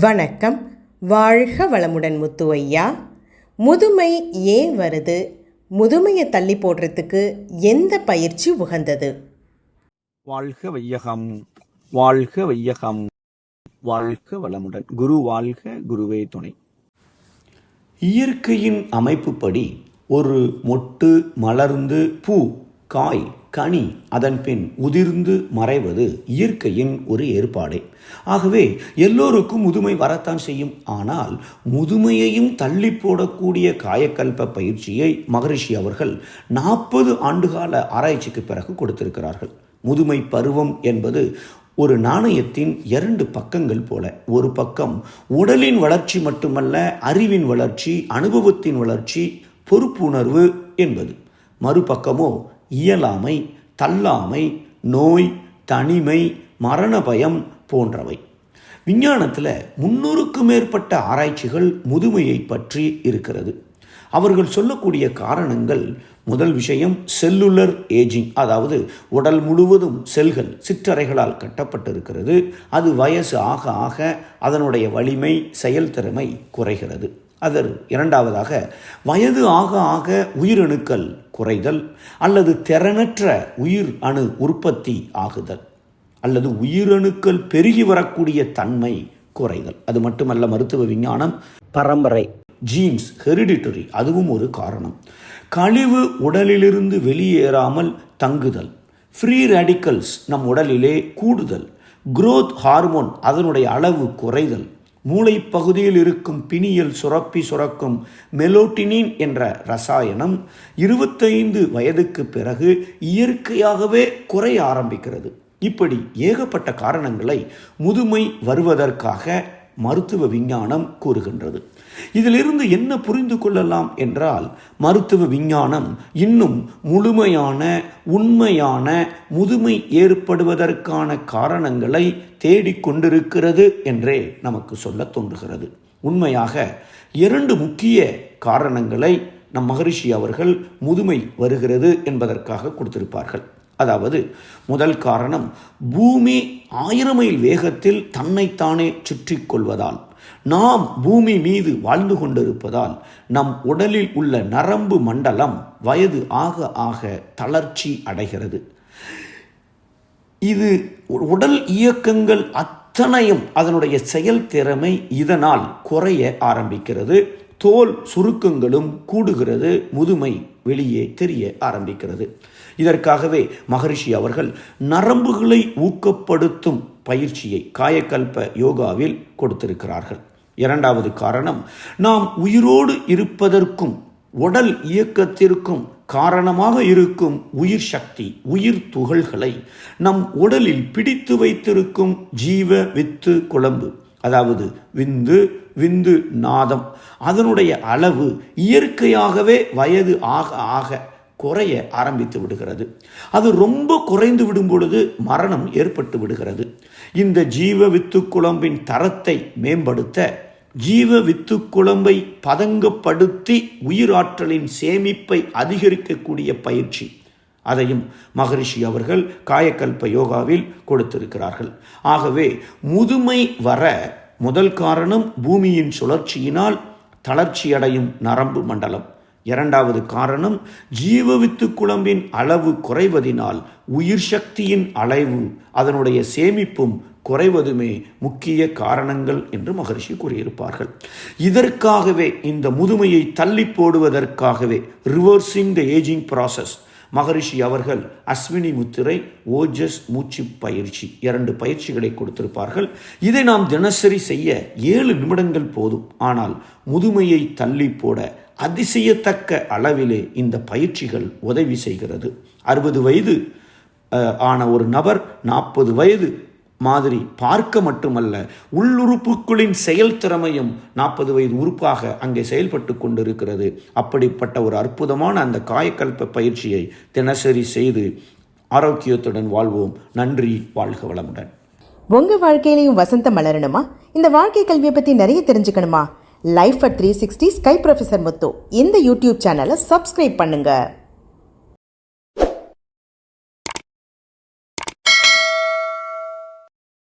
வணக்கம். வாழ்க வளமுடன் முத்துவையா. முதுமை ஏன் வருது? முதுமையை தள்ளி போடுறதுக்கு எந்த பயிற்சி உகந்தது? வாழ்க வையகம். வாழ்க வையகம். வாழ்க வளமுடன். குரு வாழ்க குருவே துணை. இயற்கையின் அமைப்புப்படி ஒரு மொட்டு மலர்ந்து பூ காய் கனி அதன் பின் உதிர்ந்து மறைவது இயற்கையின் ஒரு ஏற்பாடே. ஆகவே எல்லோருக்கும் முதுமை வரத்தான் செய்யும். ஆனால் முதுமையையும் தள்ளி போடக்கூடிய காயக்கல்ப பயிற்சியை மகரிஷி அவர்கள் நாற்பது ஆண்டுகால ஆராய்ச்சிக்கு பிறகு கொடுத்திருக்கிறார்கள். முதுமை பருவம் என்பது ஒரு நாணயத்தின் இரண்டு பக்கங்கள் போல. ஒரு பக்கம் உடலின் வளர்ச்சி மட்டுமல்ல அறிவின் வளர்ச்சி அனுபவத்தின் வளர்ச்சி பொறுப்புணர்வு என்பது. மறுபக்கமோ இயலாமை தள்ளாமை நோய் தனிமை மரண பயம் போன்றவை. விஞ்ஞானத்தில் முன்னூறுக்கும் மேற்பட்ட ஆராய்ச்சிகள் முதுமையை பற்றி இருக்கிறது. அவர்கள் சொல்லக்கூடிய காரணங்கள் முதல் விஷயம் செல்லுலர் ஏஜிங் அதாவது உடல் முழுவதும் செல்கள் சிற்றறைகளால் கட்டப்பட்டிருக்கிறது. அது வயசு ஆக ஆக அதனுடைய வலிமை செயல்திறமை குறைகிறது. அதர் இரண்டாவதாக வயது ஆக ஆக உயிரணுக்கள் குறைதல் அல்லது திறனற்ற உயிர் அணு உற்பத்தி ஆகுதல் அல்லது உயிரணுக்கள் பெருகி வரக்கூடிய தன்மை குறைதல். அது மட்டுமல்ல மருத்துவ விஞ்ஞானம் பரம்பரை ஜீன்ஸ் ஹெரிடிட்டரி அதுவும் ஒரு காரணம். கழிவு உடலிலிருந்து வெளியேறாமல் தங்குதல். ஃப்ரீ ரேடிக்கல்ஸ் நம் உடலிலே கூடுதல். குரோத் ஹார்மோன் அதனுடைய அளவு குறைதல். மூளைப்பகுதியில் இருக்கும் பிணியில் சுரப்பி சுரக்கும் மெலோட்டினின் என்ற ரசாயனம் இருபத்தைந்து வயதுக்கு பிறகு இயற்கையாகவே குறைய ஆரம்பிக்கிறது. இப்படி ஏகப்பட்ட காரணங்களை முதுமை வருவதற்காக மருத்துவ விஞ்ஞானம் கூறுகின்றது. இதிலிருந்து என்ன புரிந்து கொள்ளலாம் என்றால் மருத்துவ விஞ்ஞானம் இன்னும் முழுமையான உண்மையான முதுமை ஏற்படுவதற்கான காரணங்களை தேடிக்கொண்டிருக்கிறது என்றே நமக்கு சொல்ல தோன்றுகிறது. உண்மையாக இரண்டு முக்கிய காரணங்களை நம் மகரிஷி அவர்கள் முதுமை வருகிறது என்பதற்காக கொடுத்திருப்பார்கள். அதாவது முதல் காரணம் பூமி ஆயிரம் மைல் வேகத்தில் தன்னைத்தானே சுற்றி கொள்வதால். நாம் பூமி மீது வாழ்ந்து கொண்டிருப்பதால் நம் உடலில் உள்ள நரம்பு மண்டலம் வயது ஆக ஆக தளர்ச்சி அடைகிறது. இது உடல் இயக்கங்கள் அத்தனையும் அதனுடைய செயல்திறமை இதனால் குறைய ஆரம்பிக்கிறது. தோல் சுருக்கங்களும் கூடுகிறது. முதுமை வெளியே தெரிய ஆரம்பிக்கிறது. இதற்காகவே மகரிஷி அவர்கள் நரம்புகளை ஊக்கப்படுத்தும் பயிற்சியை காயக்கல்ப யோகாவில் கொடுத்திருக்கிறார்கள். இரண்டாவது காரணம் நாம் உயிரோடு இருப்பதற்கும் உடல் இயக்கத்திற்கும் காரணமாக இருக்கும் உயிர் சக்தி உயிர் துகள்களை நம் உடலில் பிடித்து வைத்திருக்கும் ஜீவ வித்து குழம்பு அதாவது விந்து விந்து நாதம் அதனுடைய அளவு இயற்கையாகவே வயது ஆக ஆக குறைய ஆரம்பித்து விடுகிறது. அது ரொம்ப குறைந்து விடும் பொழுது மரணம் ஏற்பட்டு விடுகிறது. இந்த ஜீவ வித்து குழம்பின் தரத்தை மேம்படுத்த ஜீவ வித்து குழம்பை பதங்கப்படுத்தி உயிராற்றலின் சேமிப்பை அதிகரிக்கக்கூடிய பயிற்சி அதையும் மகரிஷி அவர்கள் காயக்கல்ப யோகாவில் கொடுத்திருக்கிறார்கள். ஆகவே முதுமை வர முதல் காரணம் பூமியின் சுழற்சியினால் தளர்ச்சியடையும் நரம்பு மண்டலம். இரண்டாவது காரணம் ஜீவவித்து குழம்பின் அளவு குறைவதினால் உயிர் சக்தியின் அளவு அதனுடைய சேமிப்பும் குறைவதுமே முக்கிய காரணங்கள் என்று மகரிஷி கூறியிருப்பார்கள். இதற்காகவே இந்த முதுமையை தள்ளி போடுவதற்காகவே reversing the ageing process Maharishi அவர்கள் அஸ்வினி முத்திரை ஓஜஸ் மூச்சு பயிற்சி இரண்டு பயிற்சிகளை கொடுத்திருப்பார்கள். இதை நாம் தினசரி செய்ய ஏழு நிமிடங்கள் போதும். ஆனால் முதுமையை தள்ளி போட அதிசயத்தக்க அளவிலே இந்த பயிற்சிகள் உதவி செய்கிறது. அறுபது வயது ஆன ஒரு நபர் நாற்பது வயது மாதிரி பார்க்க மட்டுமல்ல உள்ளுறுப்புகளின் செயல்திறமையும் நாற்பது வயது உறுப்பாக அங்கே செயல்பட்டு கொண்டிருக்கிறது. அப்படிப்பட்ட ஒரு அற்புதமான அந்த காயக்கல்ப பயிற்சியை தினசரி செய்து ஆரோக்கியத்துடன் வாழ்வோம். நன்றி வாழ்க வளமுடன். உங்க வாழ்க்கையிலையும் வசந்தம் மலரணுமா? இந்த வாழ்க்கை கல்வியை பற்றி நிறைய தெரிஞ்சுக்கணுமா? Life at three sixty sky professor Muthu இந்த யூடியூப் சேனலை சப்ஸ்கிரைப் பண்ணுங்கள்